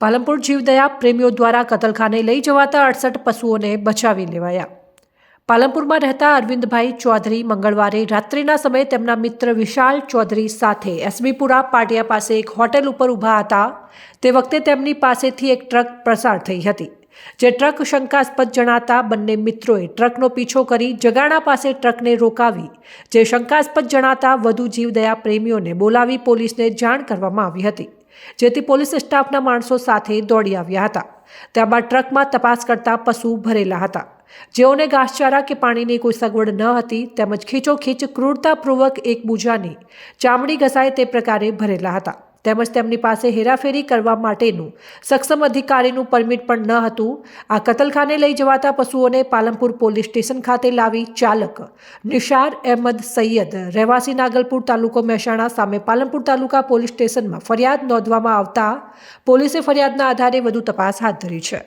પાલનપુર જીવદયા પ્રેમીઓ દ્વારા કતલખાને લઈ જવાતા અડસઠ પશુઓને બચાવી લેવાયા. પાલનપુરમાં રહેતા અરવિંદભાઈ ચૌધરી મંગળવારે રાત્રિના સમયે તેમના મિત્ર વિશાલ ચૌધરી સાથે એસબીપુરા પાટિયા પાસે એક હોટેલ ઉપર ઊભા હતા. તે વખતે તેમની પાસેથી એક ટ્રક પસાર થઈ હતી. જે ટ્રક શંકાસ્પદ જણાતા બંને મિત્રોએ ટ્રકનો પીછો કરી જગાણા પાસે ટ્રકને રોકાવી, જે શંકાસ્પદ જણાતા વધુ જીવદયા પ્રેમીઓને બોલાવી પોલીસને જાણ કરવામાં આવી હતી. જેથી પોલીસ સ્ટાફના માણસો સાથે દોડી આવ્યા હતા. ત્યારબાદ ટ્રકમાં તપાસ કરતા પશુ ભરેલા હતા. જેઓને ઘાસચારા કે પાણીની કોઈ સગવડ ન હતી તેમજ ખીચોખીચ ક્રૂરતાપૂર્વક એકબીજાની ચામડી ઘસાય તે પ્રકારે ભરેલા હતા. તેમજ તેમની પાસે હેરાફેરી કરવા માટેનું સક્ષમ અધિકારીનું પરમિટ પણ ન હતું. આ કતલખાને લઈ જવાતા પશુઓને પાલનપુર પોલીસ સ્ટેશન ખાતે લાવી ચાલક નિશાર અહેમદ સૈયદ. રહેવાસી નાગલપુર તાલુકો મહેસાણા સામે પાલનપુર તાલુકા પોલીસ સ્ટેશનમાં ફરિયાદ નોંધવામાં આવતા પોલીસે ફરિયાદના આધારે વધુ તપાસ હાથ ધરી છે.